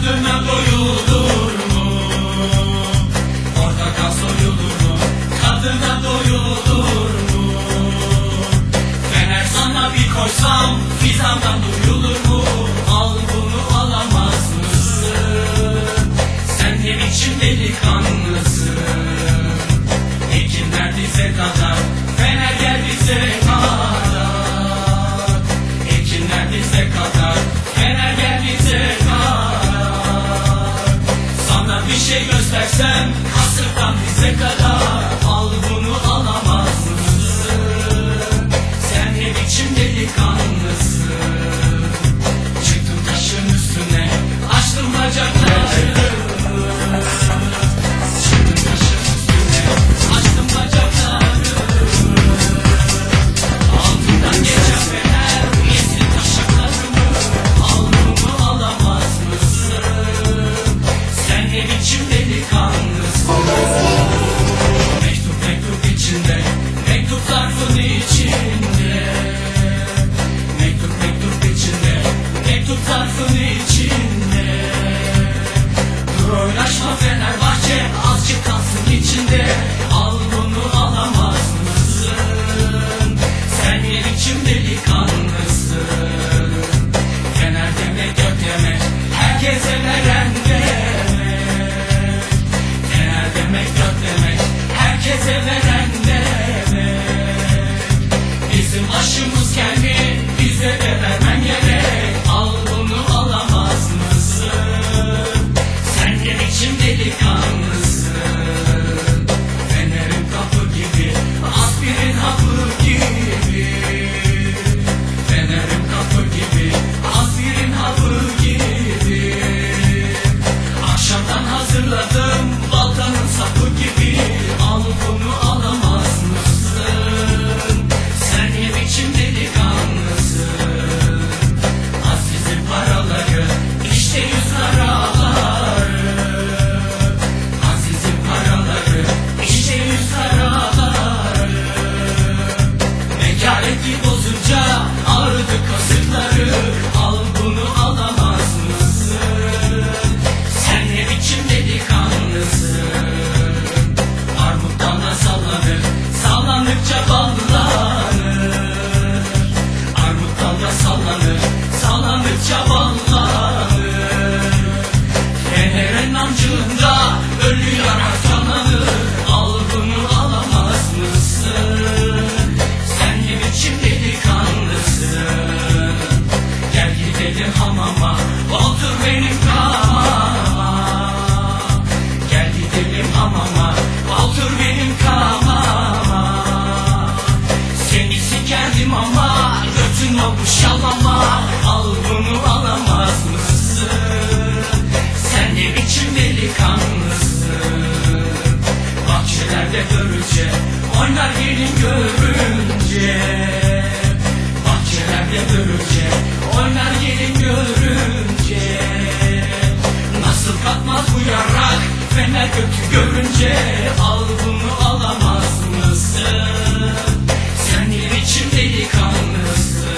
Kadına doyulur mu? Portakal soyulur mu? Kadına doyulur mu? Fener sana bir koysam Fizandan duyulur mu? Al bunu alamaz mısın? Sen ne biçim delikanlı? love. ama Otur benim kama Gel gidelim amama Otur benim kama Seni sikerdim ama Götün o bu şalama Al bunu alamaz mısın? Sen ne biçim delikanlısın? Bahçelerde görünce Oynar gelin görünce. Bahçelerde görünce oynar gelin görünce Nasıl kalkmaz bu yarak fener götü görünce Al bunu alamaz mısın? Sen ne biçim delikanlısın?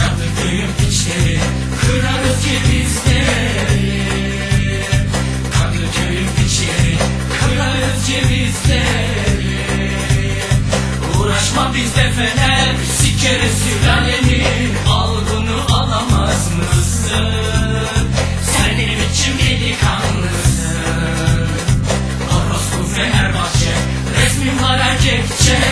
Kadıköy'ün piçleri kırarız cevizleri Kadıköy'ün piçleri kırarız cevizleri Uğraşma bizde fener sikeriz sülaleni delikanlısın?